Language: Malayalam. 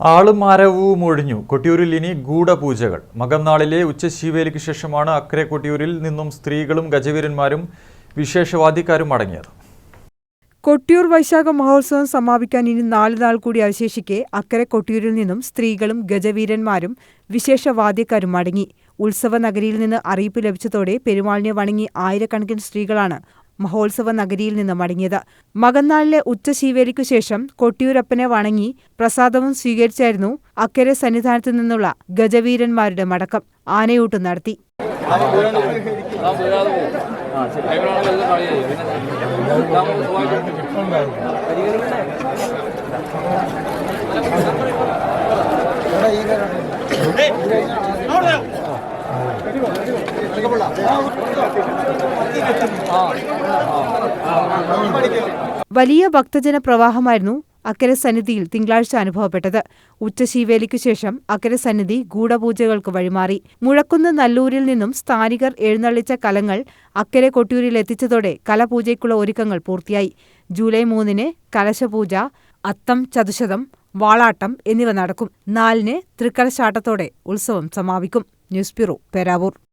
ആളും ആരവവും ഒഴിഞ്ഞു. കൊട്ടിയൂരിൽ ഇനി ഗൂഢപൂജകൾ. മകംനാളിലെ ഉച്ചശീവേലിക്ക് ശേഷമാണ് അക്കരെ കൊട്ടിയൂരിൽ നിന്നും സ്ത്രീകളും ഗജവീരന്മാരും വിശേഷവാദിക്കാരും അടങ്ങിയത്. കൊട്ടിയൂർ വൈശാഖ മഹോത്സവം സമാപിക്കാൻ ഇനി നാല് നാൾ കൂടി അവശേഷിക്കെ അക്കരെ കൊട്ടിയൂരിൽ നിന്നും സ്ത്രീകളും ഗജവീരന്മാരും വിശേഷവാദ്യക്കാരും മടങ്ങി ഉത്സവ നഗരിയിൽ നിന്ന് അറിയിപ്പ് ലഭിച്ചതോടെ പെരുമാളിനെ വണങ്ങി ആയിരക്കണക്കിന് സ്ത്രീകളാണ് മഹോത്സവ നഗരിയിൽ നിന്ന് മടങ്ങിയത്. മകന്നാളിലെ ഉച്ചശീവേലിക്കു ശേഷം കൊട്ടിയൂരപ്പനെ വണങ്ങി പ്രസാദവും സ്വീകരിച്ചായിരുന്നു അക്കരെ സന്നിധാനത്തു നിന്നുള്ള ഗജവീരന്മാരുടെ മടക്കം ആനയൂട്ട് നടത്തി. വലിയ ഭക്തജന പ്രവാഹമായിരുന്നു അക്കരെ സന്നിധിയിൽ തിങ്കളാഴ്ച അനുഭവപ്പെട്ടത്. ഉച്ചശീവേലിക്കു ശേഷം അക്കരെ സന്നിധി ഗൂഢപൂജകൾക്ക് വഴിമാറി. മുഴക്കുന്ന് നല്ലൂരിൽ നിന്നും സ്ഥാനികർ എഴുന്നള്ളിച്ച കലങ്ങൾ അക്കരെ കൊട്ടിയൂരിൽ എത്തിച്ചതോടെ കലപൂജയ്ക്കുള്ള ഒരുക്കങ്ങൾ പൂർത്തിയായി. ജൂലൈ മൂന്നിന് കലശപൂജ അത്തം ചതുശതം വാളാട്ടം എന്നിവ നടക്കും. നാലിന് തൃക്കലശാട്ടത്തോടെ ഉത്സവം സമാപിക്കും. News bureau Peravoor.